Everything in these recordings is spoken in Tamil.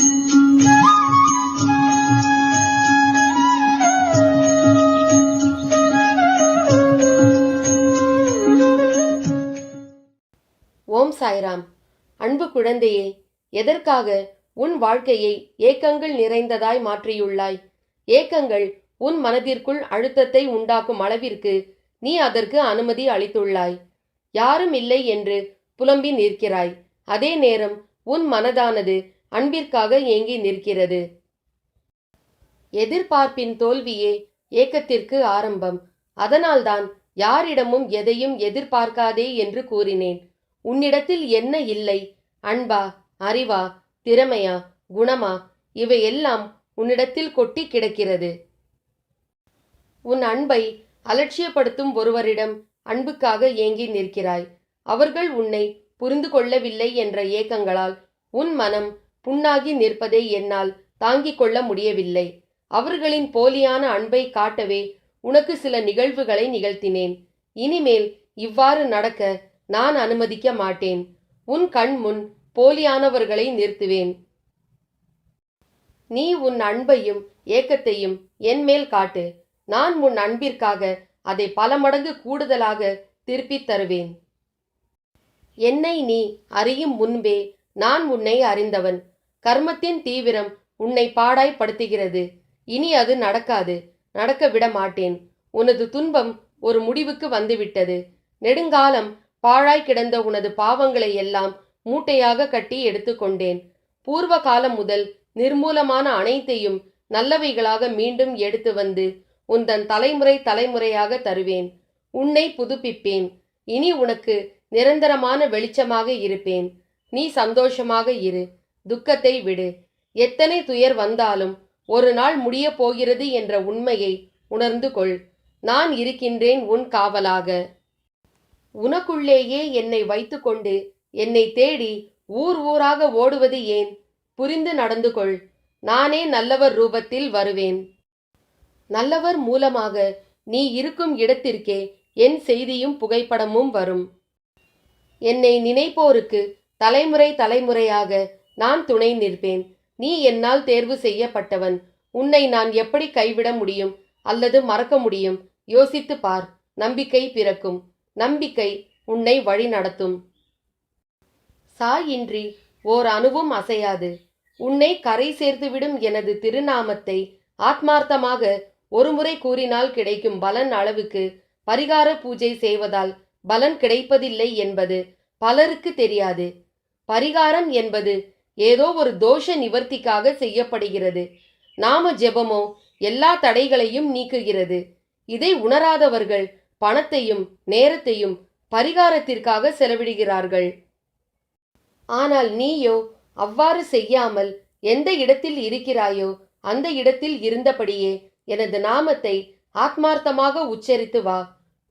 ஓம் சாய்ராம். அன்பு குழந்தையே எதற்காக உன் வாழ்க்கையை ஏக்கங்கள் நிறைந்ததாய் மாற்றியுள்ளாய்? ஏக்கங்கள் உன் மனதிற்குள் அழுத்தத்தை உண்டாக்கும் அளவிற்கு நீ அதற்கு அனுமதி அளித்துள்ளாய். யாரும் இல்லை என்று புலம்பி நிற்கிறாய். அதே நேரம் உன் மனதானது அன்பிற்காக ஏங்கி நிற்கிறது. எதிர்பார்ப்பின் தோல்வியே ஏக்கத்திற்கு ஆரம்பம். அதனால்தான் யாரிடமும் எதையும் எதிர்பார்க்காதே என்று கூறினேன். உன்னிடத்தில் என்ன இல்லை? அன்பா அறிவா திறமையா குணமா? இவையெல்லாம் உன்னிடத்தில் கொட்டி கிடக்கிறது. உன் அன்பை அலட்சியப்படுத்தும் ஒருவரிடம் அன்புக்காக ஏங்கி நிற்கிறாய். அவர்கள் உன்னை புரிந்து கொள்ளவில்லை என்ற ஏக்கங்களால் உன் மனம் புண்ணாகி நிற்பதை என்னால் தாங்கிக் கொள்ள முடியவில்லை. அவர்களின் போலியான அன்பை காட்டவே உனக்கு சில நிகழ்வுகளை நிகழ்த்தினேன். இனிமேல் இவ்வாறு நடக்க நான் அனுமதிக்க மாட்டேன். உன் கண் முன் போலியானவர்களை நிறுத்துவேன். நீ உன் அன்பையும் ஏக்கத்தையும் என் மேல் காட்டு. நான் உன் அன்பிற்காக அதை பல மடங்கு கூடுதலாக திருப்பித் தருவேன். என்னை நீ அறியும் முன்பே நான் உன்னை அறிந்தவன். கர்மத்தின் தீவிரம் உன்னை பாடாய்ப்படுத்துகிறது. இனி அது நடக்காது. நடக்க விட மாட்டேன். உனது துன்பம் ஒரு முடிவுக்கு வந்துவிட்டது. நெடுங்காலம் பாழாய் கிடந்த உனது பாவங்களை எல்லாம் மூட்டையாக கட்டி எடுத்துக்கொண்டேன் பூர்வ காலம் முதல் நிர்மூலமான அனைத்தையும் நல்லவைகளாக மீண்டும் எடுத்து வந்து உந்தன் தலைமுறை தலைமுறையாக தருவேன். உன்னை புதுப்பிப்பேன். இனி உனக்கு நிரந்தரமான வெளிச்சமாக இருப்பேன். நீ சந்தோஷமாக இரு. துக்கத்தை விடு. எத்தனை துயர் வந்தாலும் ஒரு நாள் முடியப் போகிறது என்ற உண்மையை உணர்ந்து கொள். நான் இருக்கின்றேன் உன் காவலாக. உனக்குள்ளேயே என்னை வைத்துக்கொண்டு என்னை தேடி ஊர் ஊராக ஓடுவது ஏன்? புரிந்து நடந்து கொள். நானே நல்லவர் ரூபத்தில் வருவேன். நல்லவர் மூலமாக நீ இருக்கும் இடத்திற்கே என் செய்தியும் புகைப்படமும் வரும். என்னை நினைப்போருக்கு தலைமுறை தலைமுறையாக நான் துணை நிற்பேன். நீ என்னால் தேர்வு செய்யப்பட்டவன். உன்னை நான் எப்படி கைவிட முடியும்? அல்லது மறக்க முடியும்? யோசித்து பார். நம்பிக்கை பிறக்கும். நம்பிக்கை உன்னை வழி நடத்தும். சாயின்றி ஓர் அணுவும் அசையாது. உன்னை கரை சேர்த்துவிடும் எனது திருநாமத்தை ஆத்மார்த்தமாக ஒருமுறை கூறினால் கிடைக்கும் பலன் அளவுக்கு பரிகார பூஜை செய்வதால் பலன் கிடைப்பதில்லை என்பது பலருக்கு தெரியாது. பரிகாரம் என்பது ஏதோ ஒரு தோஷ நிவர்த்திக்காக செய்யப்படுகிறது. நாம ஜெபமோ எல்லா தடைகளையும் நீக்குகிறது. இதை உணராதவர்கள் பணத்தையும் நேரத்தையும் பரிகாரத்திற்காக செலவிடுகிறார்கள். ஆனால் நீயோ அவ்வாறு செய்யாமல் எந்த இடத்தில் இருக்கிறாயோ அந்த இடத்தில் இருந்தபடியே எனது நாமத்தை ஆத்மார்த்தமாக உச்சரித்து வா.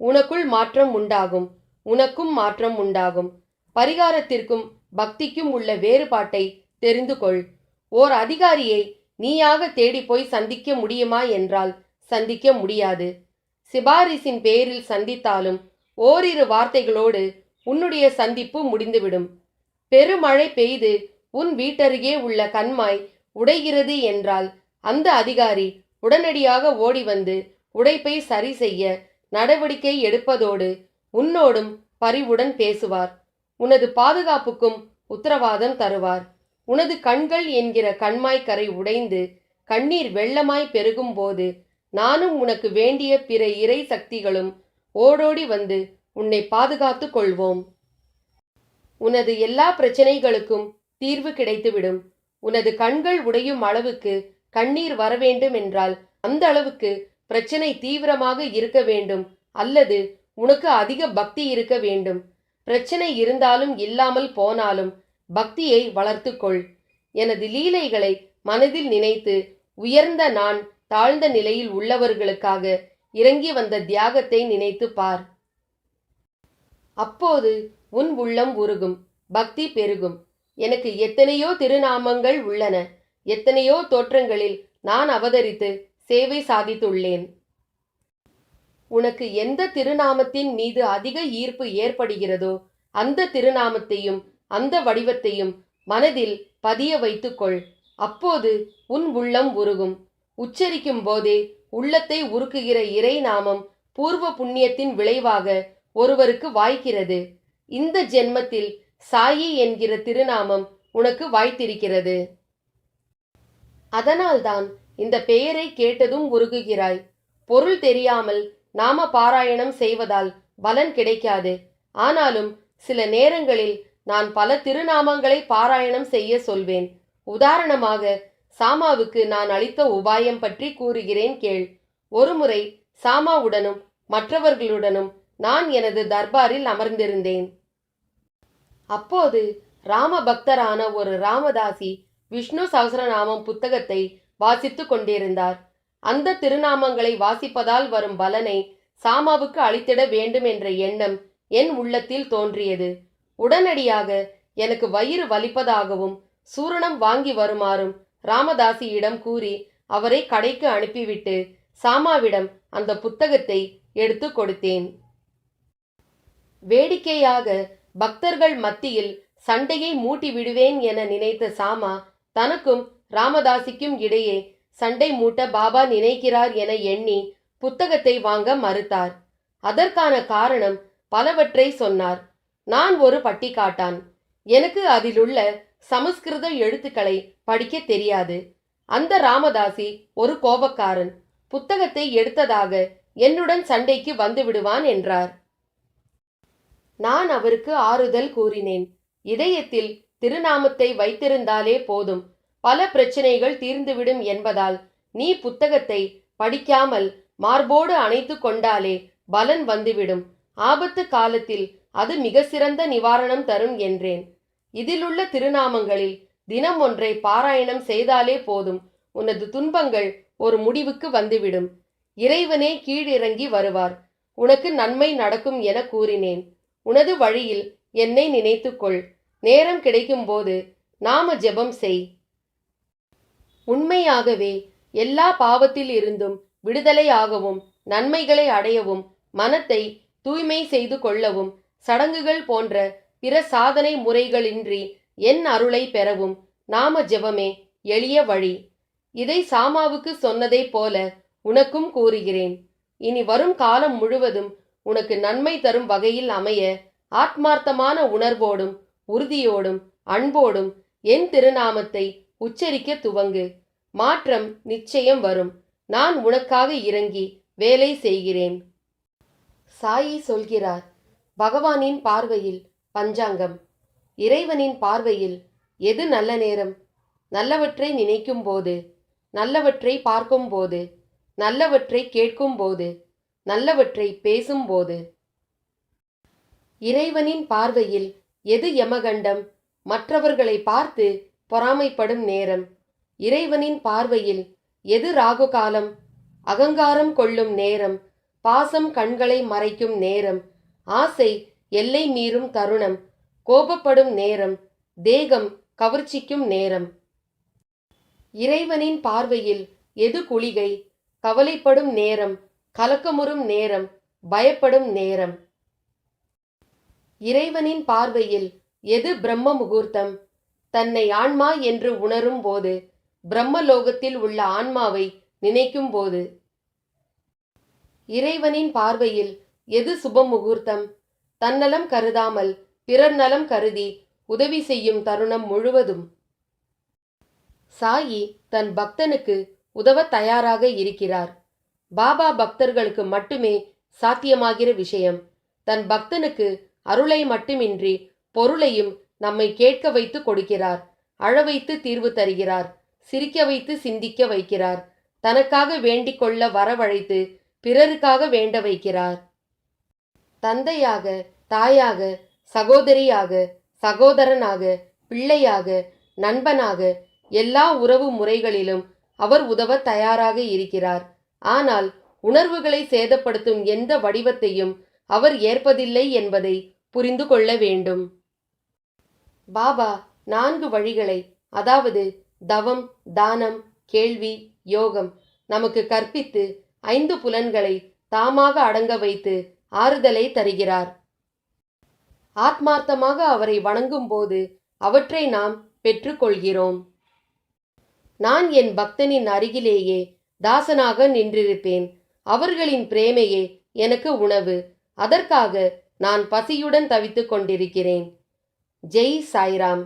உனக்குள் மாற்றம் உண்டாகும். உனக்கும் மாற்றம் உண்டாகும். பரிகாரத்திற்கும் பக்திக்கும் உள்ள வேறுபாட்டை தெரிந்து கொள் ஓர் அதிகாரியை நீயாக தேடி போய் சந்திக்க முடியுமா என்றால் சந்திக்க முடியாது. சிபாரிசின் பேரில் சந்தித்தாலும் ஓரிரு வார்த்தைகளோடு உன்னுடைய சந்திப்பு முடிந்துவிடும். பெருமழை பெய்து உன் வீட்டருகே உள்ள கண்மாய் உடைகிறது என்றால் அந்த அதிகாரி உடனடியாக ஓடி வந்து உடைப்பை சரி செய்ய நடவடிக்கை எடுப்பதோடு உன்னோடும் பரிவுடன் பேசுவார். உனது பாதுகாப்புக்கும் உத்தரவாதம் தருவார். உனது கண்கள் என்கிற கண்மாய் கரை உடைந்து கண்ணீர் வெள்ளமாய் பெருகும் போது நானும் உனக்கு வேண்டிய பிற இறை சக்திகளும் ஓடோடி வந்து உன்னை பாதுகாத்து கொள்வோம். உனது எல்லா பிரச்சனைகளுக்கும் தீர்வு கிடைத்துவிடும். உனது கண்கள் உடையும் அளவுக்கு கண்ணீர் வர வேண்டும் என்றால் அந்த அளவுக்கு பிரச்சனை தீவிரமாக இருக்க வேண்டும். அல்லது உனக்கு அதிக பக்தி இருக்க வேண்டும். பிரச்சனை இருந்தாலும் இல்லாமல் போனாலும் பக்தியை வளர்த்துக்கொள் எனது லீலைகளை மனதில் நினைத்து உயர்ந்த நான் தாழ்ந்த நிலையில் உள்ளவர்களுக்காக இறங்கி வந்த தியாகத்தை நினைத்து பார். அப்போது உன் உள்ளம் உருகும் பக்தி பெருகும். எனக்கு எத்தனையோ திருநாமங்கள் உள்ளன. எத்தனையோ தோற்றங்களில் நான் அவதரித்து சேவை சாதித்துள்ளேன். உனக்கு எந்த திருநாமத்தின் மீது அதிக ஈர்ப்பு ஏற்படுகிறதோ அந்த திருநாமத்தையும் அந்த வடிவத்தையும் மனதில் பதிய வைத்துக்கொள். அப்போது உன் உள்ளம் உருகும். உச்சரிக்கும் போதே உள்ளத்தை உருக்குகிற இறை நாமம் பூர்வ புண்ணியத்தின் விளைவாக ஒருவருக்கு வாய்க்கிறது. இந்த ஜென்மத்தில் சாயி என்கிற திருநாமம் உனக்கு வாய்த்திருக்கிறது. அதனால்தான் இந்த பெயரை கேட்டதும் உருகுகிறாய். பொருள் தெரியாமல் நாம பாராயணம் செய்வதால் பலன் கிடைக்காது. ஆனாலும் சில நேரங்களில் நான் பல திருநாமங்களை பாராயணம் செய்ய சொல்வேன். உதாரணமாக சாமாவுக்கு நான் அளித்த உபாயம் பற்றி கூறுகிறேன் கேள். ஒருமுறை சாமாவுடனும் மற்றவர்களுடனும் நான் எனது தர்பாரில் அமர்ந்திருந்தேன். அப்போது ராம பக்தரான ஒரு ராமதாசி விஷ்ணு சகசரநாமம் புத்தகத்தை வாசித்துக் கொண்டிருந்தார். அந்த திருநாமங்களை வாசிப்பதால் வரும் பலனை சாமாவுக்கு அளித்திட வேண்டும் என்ற எண்ணம் என் உள்ளத்தில் தோன்றியது. உடனடியாக எனக்கு வயிறு வலிப்பதாகவும் சூரணம் வாங்கி வருமாறும் ராமதாசியிடம் கூறி அவரை கடைக்கு அனுப்பிவிட்டு சாமாவிடம் அந்த புத்தகத்தை எடுத்து கொடுத்தேன். வேடிக்கையாக பக்தர்கள் மத்தியில் சண்டையை மூட்டி விடுவேன் என நினைத்த சாமா தனக்கும் ராமதாசிக்கும் இடையே சண்டை மூட்ட பாபா நினைக்கிறார் என எண்ணி புத்தகத்தை வாங்க மறுத்தார். அதற்கான காரணம் பலவற்றை சொன்னார். நான் ஒரு பட்டிக்காட்டான். எனக்கு அதிலுள்ள சமஸ்கிருத எழுத்துக்களை படிக்க தெரியாது. அந்த ராமதாசி ஒரு கோபக்காரன். புத்தகத்தை எடுத்ததாக என்னுடன் சண்டைக்கு வந்து விடுவான் என்றார். நான் அவருக்கு ஆறுதல் கூறினேன். இதயத்தில் திருநாமத்தை வைத்திருந்தாலே போதும். பல பிரச்சனைகள் தீர்ந்துவிடும் என்பதால் நீ புத்தகத்தை படிக்காமல் மார்போடு அணைத்து கொண்டாலே பலன் வந்துவிடும். ஆபத்து காலத்தில் அது மிக சிறந்த நிவாரணம் தரும் என்றேன். இதிலுள்ள திருநாமங்களில் தினம் ஒன்றை பாராயணம் செய்தாலே போதும். உனது துன்பங்கள் ஒரு முடிவுக்கு வந்துவிடும். இறைவனே கீழிறங்கி வருவார். உனக்கு நன்மை நடக்கும் என கூறினேன். உனது வழியில் என்னை நினைத்துக்கொள். நேரம் கிடைக்கும்போது நாம ஜெபம் செய். உண்மையாகவே எல்லா பாவத்தில் இருந்தும் விடுதலையாகவும் நன்மைகளை அடையவும் மனத்தை தூய்மை செய்து கொள்ளவும் சடங்குகள் போன்ற பிற சாதனை முறைகளின்றி என் அருளை பெறவும் நாம ஜெபமே எளிய வழி. இதை சாமாவுக்கு சொன்னதைப் போல உனக்கும் கூறுகிறேன். இனி வரும் காலம் முழுவதும் உனக்கு நன்மை தரும் வகையில் அமைய ஆத்மார்த்தமான உணர்வோடும் உறுதியோடும் அன்போடும் என் திருநாமத்தை உச்சரிக்க துவங்கு. மாற்றம் நிச்சயம் வரும். நான் உனக்காக இறங்கி வேலை செய்கிறேன். சாயி சொல்கிறார். பகவானின் பார்வையில் பஞ்சாங்கம். இறைவனின் பார்வையில் எது நல்ல நேரம்? நல்லவற்றை நினைக்கும் போது நல்லவற்றை பார்க்கும்போது நல்லவற்றை கேட்கும்போது நல்லவற்றை பேசும்போது இறைவனின் பார்வையில் எது யமகண்டம்? மற்றவர்களை பார்த்து பொறாமைப்படும் நேரம். இறைவனின் பார்வையில் எது ராகு காலம் அகங்காரம் கொள்ளும் நேரம் பாசம் கண்களை மறைக்கும் நேரம் ஆசை எல்லை மீறும் தருணம் கோபப்படும் நேரம் தேகம் கவர்ச்சிக்கும் நேரம். இறைவனின் பார்வையில் எது குளிகை? கவலைப்படும் நேரம் கலக்கமுறும் நேரம் பயப்படும் நேரம். இறைவனின் பார்வையில் எது பிரம்ம முகூர்த்தம்? தன்னை ஆன்மா என்று உணரும் போது பிரம்மலோகத்தில் உள்ள ஆன்மாவை நினைக்கும் போது இறைவனின் பார்வையில் எது சுப முகூர்த்தம் தன்னலம் கருதாமல் பிறர் நலம் கருதி உதவி செய்யும் தருணம் முழுவதும். சாயி தன் பக்தனுக்கு உதவ தயாராக இருக்கிறார். பாபா பக்தர்களுக்கு மட்டுமே சாத்தியமாகிற விஷயம் தன் பக்தனுக்கு அருளை மட்டுமின்றி பொருளையும் நம்மை கேட்க வைத்து கொடுக்கிறார் அழவைத்து தீர்வு தருகிறார். சிரிக்க வைத்து சிந்திக்க வைக்கிறார். தனக்காக வேண்டிக் கொள்ள வரவழைத்து பிறருக்காக வேண்ட வைக்கிறார். தந்தையாக தாயாக சகோதரியாக சகோதரனாக பிள்ளையாக நண்பனாக எல்லா உறவு முறைகளிலும் அவர் உதவ தயாராக இருக்கிறார். ஆனால் உணர்வுகளை சேதப்படுத்தும் எந்த வடிவத்தையும் அவர் ஏற்பதில்லை என்பதை புரிந்து கொள்ள வேண்டும். பாபா நான்கு வழிகளை அதாவது தவம் தானம் கேள்வி யோகம் நமக்கு கற்பித்து ஐந்து புலன்களை தாமாக அடங்க வைத்து ஆறுதலை தருகிறார். ஆத்மார்த்தமாக அவரை வணங்கும் போது அவற்றை நாம் பெற்றுக்கொள்கிறோம். நான் என் பக்தனின் அருகிலேயே தாசனாக நின்றிருப்பேன். அவர்களின் பிரேமையே எனக்கு உணவு. அதற்காக நான் பசியுடன் தவித்துக் கொண்டிருக்கிறேன். ஜெய் சாய்ராம்.